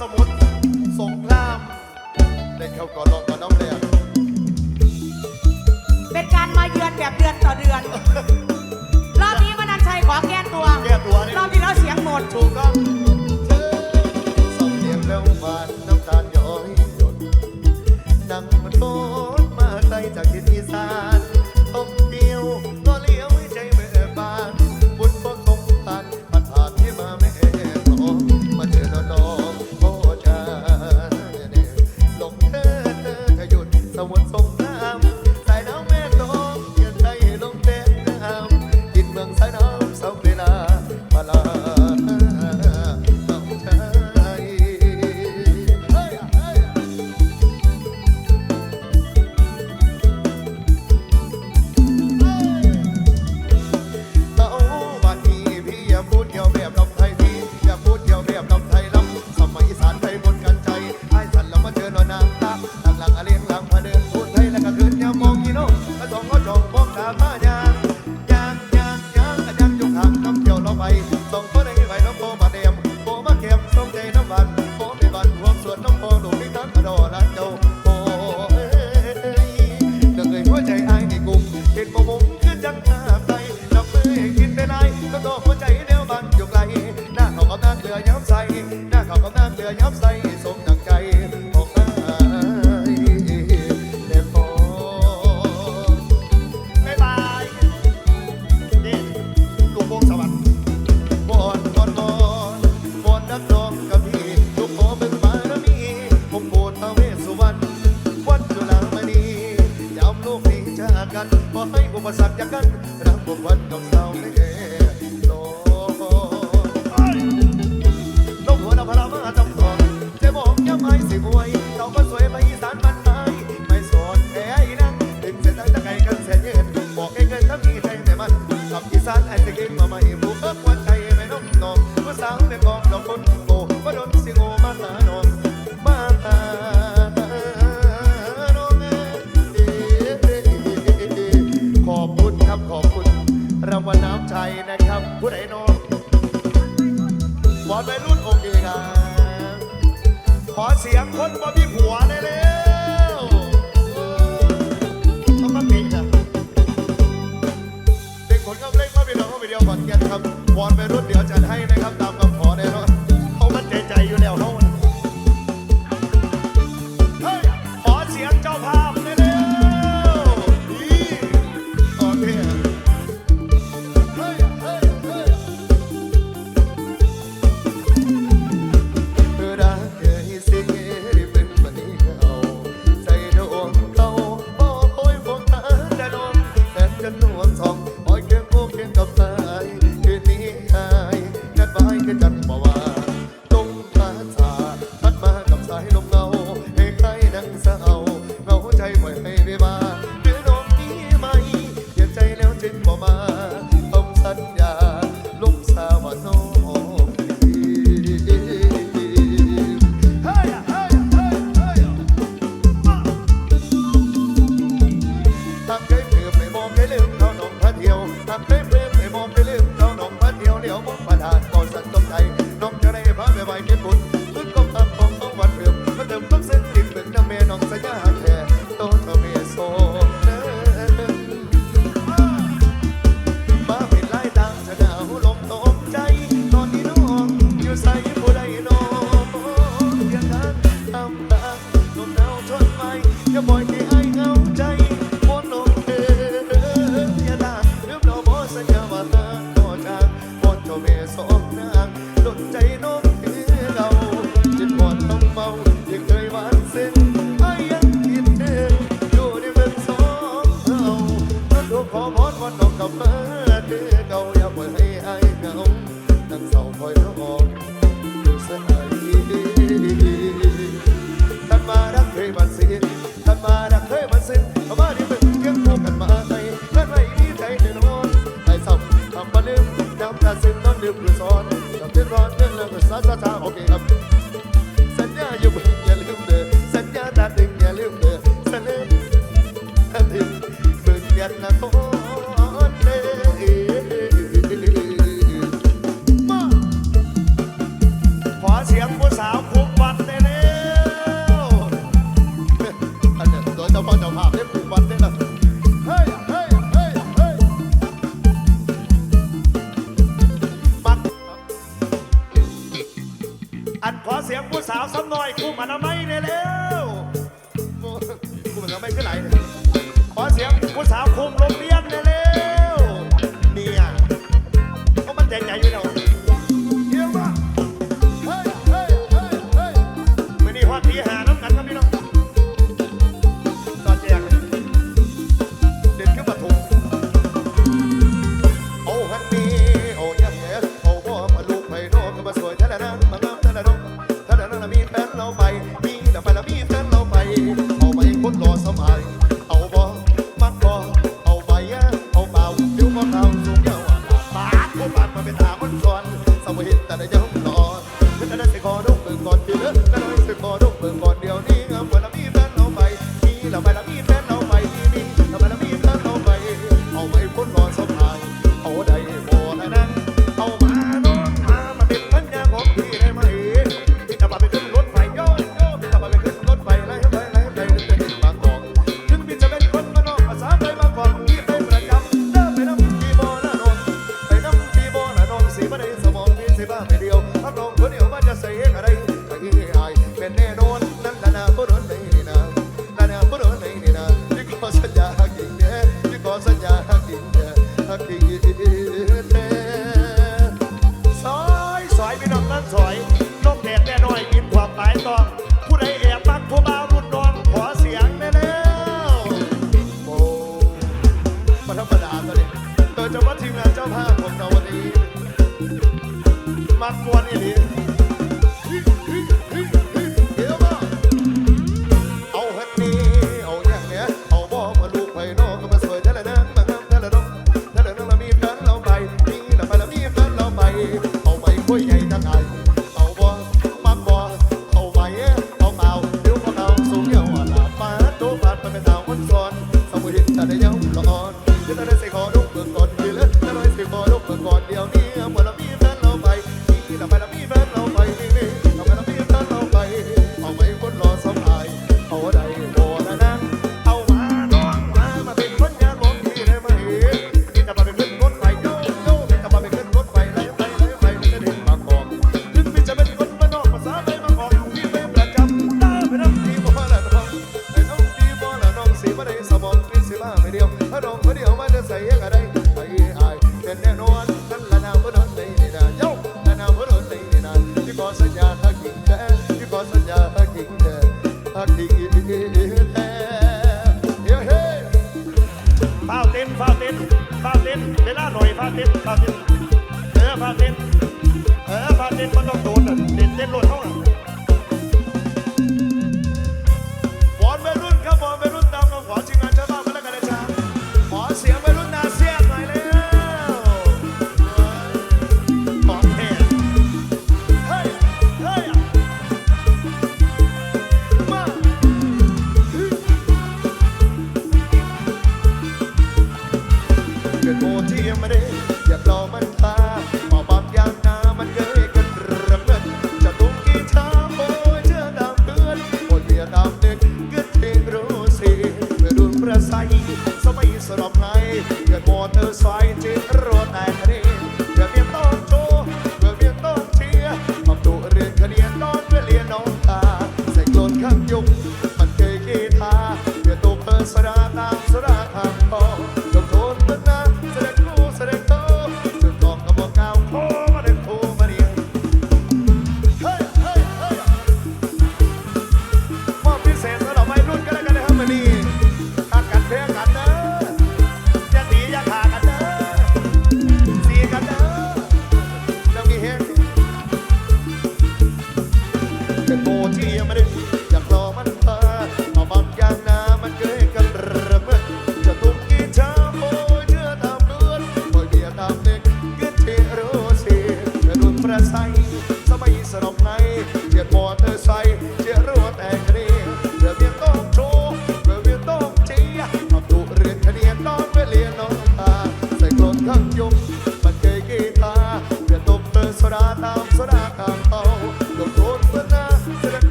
สมุทรสงครามได้เข้าก่อนลงก่อน้องเรียเป็นการมาเยือนแบบเดือนต่อเดือน รอบนี้วันนันชัยขอแก้ตัว แก้ตัวนี่รอบที่แล้วเสียงหมด ถูกก็เธอส่งเสียงแล้วผ่า เหลือย้ำใส่หน้าเขากับน้ำเหลือย้ำใส่สมดังใจ Okay, ัดมวนอีหลี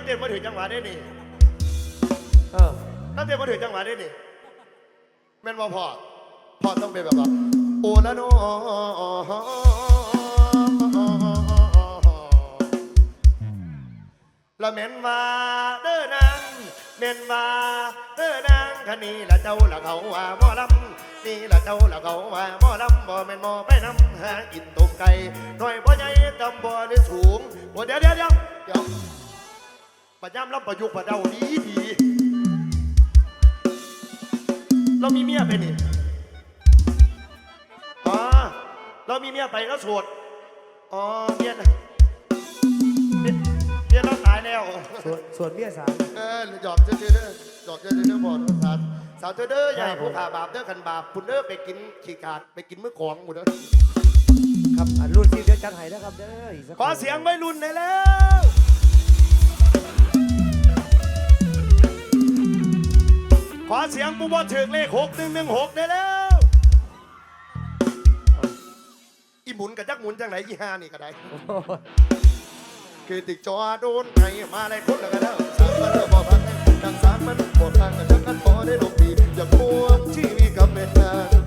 พ่อใหญ่นี่รถเตียนมาถึงจังหวะได้นี่เออรถเตียนมาถึงจังหวะได้นี่แม่นว่าพ่อพ่อต้องเป็นแบบว่าโอละโนละเม็นว่าเด้อนางเม็นว่าเด้อนางคันนี้ละเจ้าละเขาว่าหม้อลำนี่ละเจ้าละเขาว่าหม้อลำบ่แม่นหม้อไปน้ำหากินต้มไก่หน่อยพ่อใหญ่กำบ่ได้สูงโอ้เดี๋ยวเดี๋ยวเดี๋ยว เดี๋ยวประย่ำลำประยุกต์ประเดาดีดีเรามีเมียไปนี่อ๋อเรามีเมียไปแล้วโสดอ๋อเมียน่ะเมียเมียเราตายแล้วส่วนส่วนเบี้ยสามเออหยอกเจ้าเจ้าเด้อหยอกเจ้าเจ้าเด้อบอกสาวสาวเจ้าเด้อใหญ่ผู้ขาบาปเด้อขันบาปคุณเด้อไปกินขี้ขาดไปกินมื้อของหมดเด้อครับอันรุ่นที่เดี๋ยวจัดให้นะครับเด้ออีกสักขอเสียงไม่รุนหน่อยแล้ว ขอเสียงปูบอถึงเลขหกหนึ่งหนึ่งหกได้แล้วอีหมุนกับจักหมุนจังไหนอีห้านี่ก็ได้คือติดจอโดนไงมาอะไรคนละกันแล้วสามมันเริ่มบอกพังดังสามมันบอกพังกันจังกันพอได้ลงดีอย่าพวงชีวิตกับแม่ทาง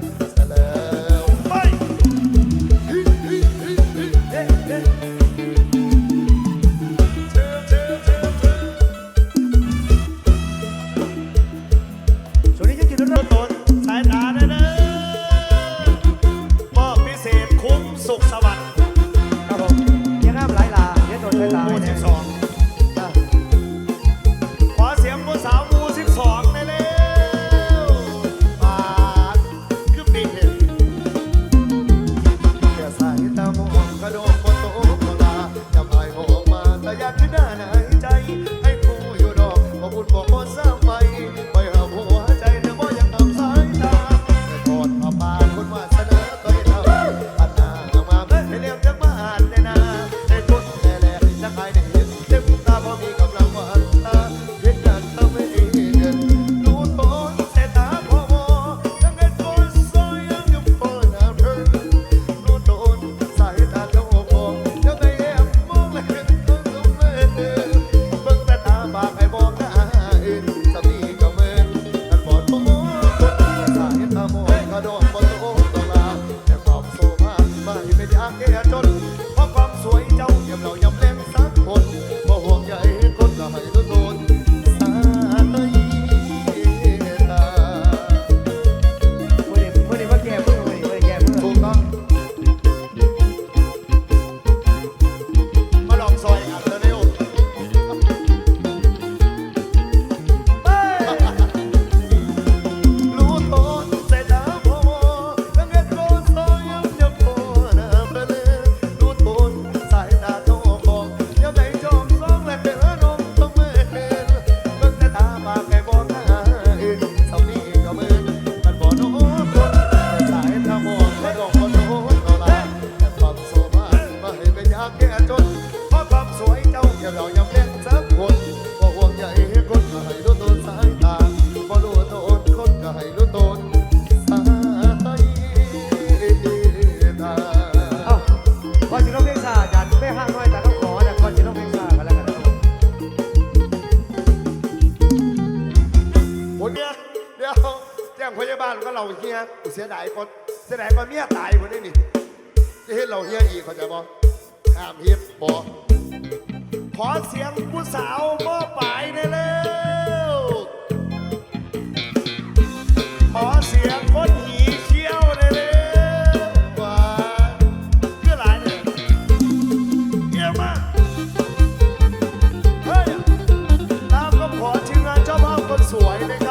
วยนะค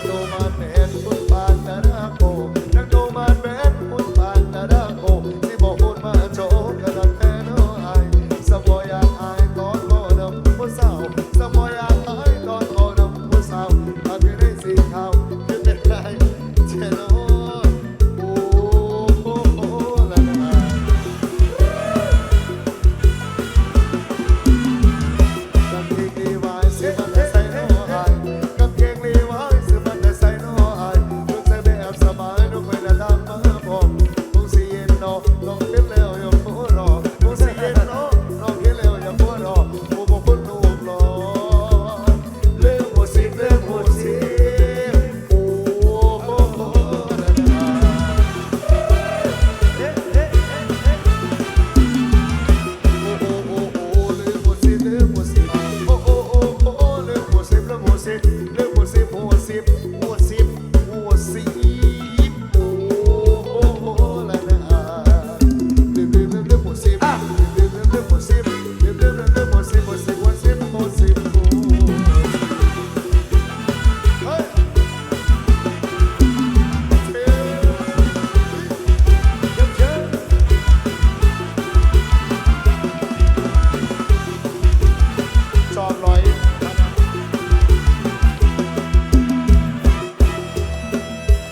tomar